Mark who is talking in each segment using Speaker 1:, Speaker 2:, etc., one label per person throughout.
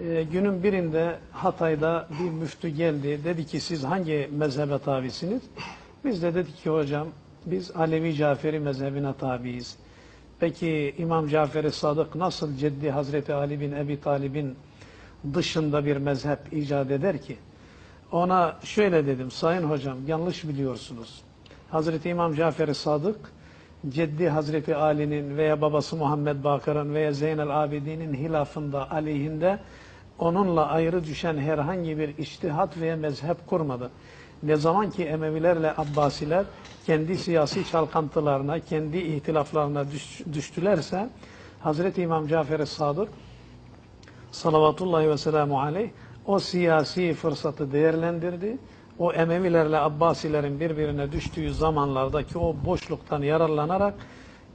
Speaker 1: Ee, günün birinde Hatay'da bir müftü geldi. Dedi ki siz hangi mezhebe tabisiniz? Biz de dedik ki hocam biz Alevi Caferi mezhebine tabiiz. Peki İmam Cafer-i Sadık nasıl Ceddi Hazreti Ali bin Ebi Talib'in dışında bir mezhep icat eder ki? Ona şöyle dedim, sayın hocam yanlış biliyorsunuz. Hazreti İmam Cafer-i Sadık, Ceddi Hazreti Ali'nin veya babası Muhammed Bakır'ın veya Zeynel Abidin'in hilafında, aleyhinde onunla ayrı düşen herhangi bir içtihat veya mezhep kurmadı. Ne zaman ki Emevilerle Abbasiler kendi siyasi çalkantılarına, kendi ihtilaflarına düş- düştülerse Hazreti İmam Cafer-i Sadık salavatullahi ve selamu aleyh o siyasi fırsatı değerlendirdi. O Emevilerle Abbasilerin birbirine düştüğü zamanlardaki o boşluktan yararlanarak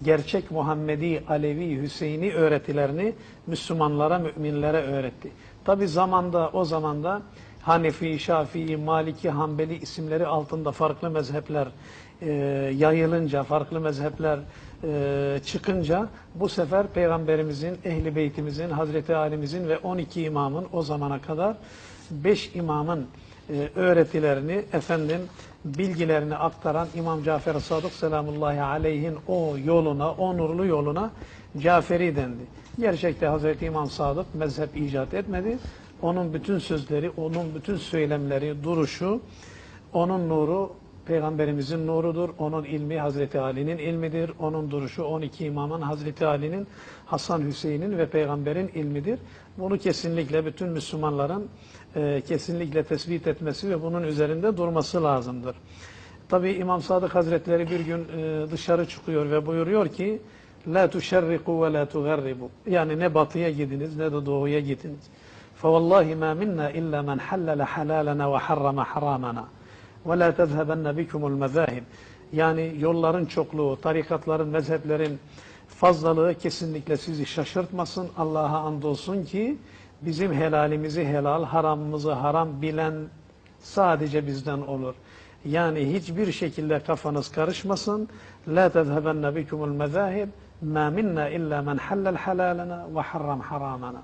Speaker 1: gerçek Muhammedi, Alevi, Hüseyini öğretilerini Müslümanlara, müminlere öğretti. Tabi zamanda, o zamanda Hanefi, Şafii, Maliki, Hanbeli isimleri altında farklı mezhepler e, yayılınca, farklı mezhepler e, çıkınca bu sefer Peygamberimizin, Ehli Beytimizin, Hazreti Ali'mizin ve 12 imamın o zamana kadar 5 imamın e, öğretilerini, efendim bilgilerini aktaran İmam Cafer Sadık selamullahi aleyhin o yoluna, o nurlu yoluna Caferi dendi. Gerçekte Hazreti İmam Sadık mezhep icat etmedi. Onun bütün sözleri, onun bütün söylemleri, duruşu, onun nuru Peygamberimizin nurudur. Onun ilmi Hazreti Ali'nin ilmidir. Onun duruşu 12 imamın Hazreti Ali'nin, Hasan Hüseyin'in ve Peygamber'in ilmidir. Bunu kesinlikle bütün Müslümanların e, kesinlikle tespit etmesi ve bunun üzerinde durması lazımdır. Tabi İmam Sadık Hazretleri bir gün e, dışarı çıkıyor ve buyuruyor ki La tuşerriku ve la tugarribu. Yani ne batıya gidiniz ne de doğuya gidiniz. فَوَاللّٰهِ مَا مِنَّا إِلَّا مَنْ حَلَّلَ حَلَالَنَا وَحَرَّمَ حَرَامَنَا وَلَا تَذْهَبَنَّ بِكُمُ الْمَذَاهِبِ Yani yolların çokluğu, tarikatların, mezheplerin fazlalığı kesinlikle sizi şaşırtmasın. Allah'a andolsun ki bizim helalimizi helal, haramımızı haram bilen sadece bizden olur. Yani hiçbir şekilde kafanız karışmasın. La tezhebenne bikumul mezahib ma minna illa men hallel halalana ve harram haramana.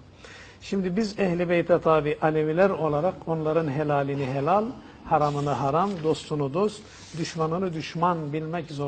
Speaker 1: Şimdi biz ehli beyte tabi Aleviler olarak onların helalini helal, haramını haram, dostunu dost, düşmanını düşman bilmek zor.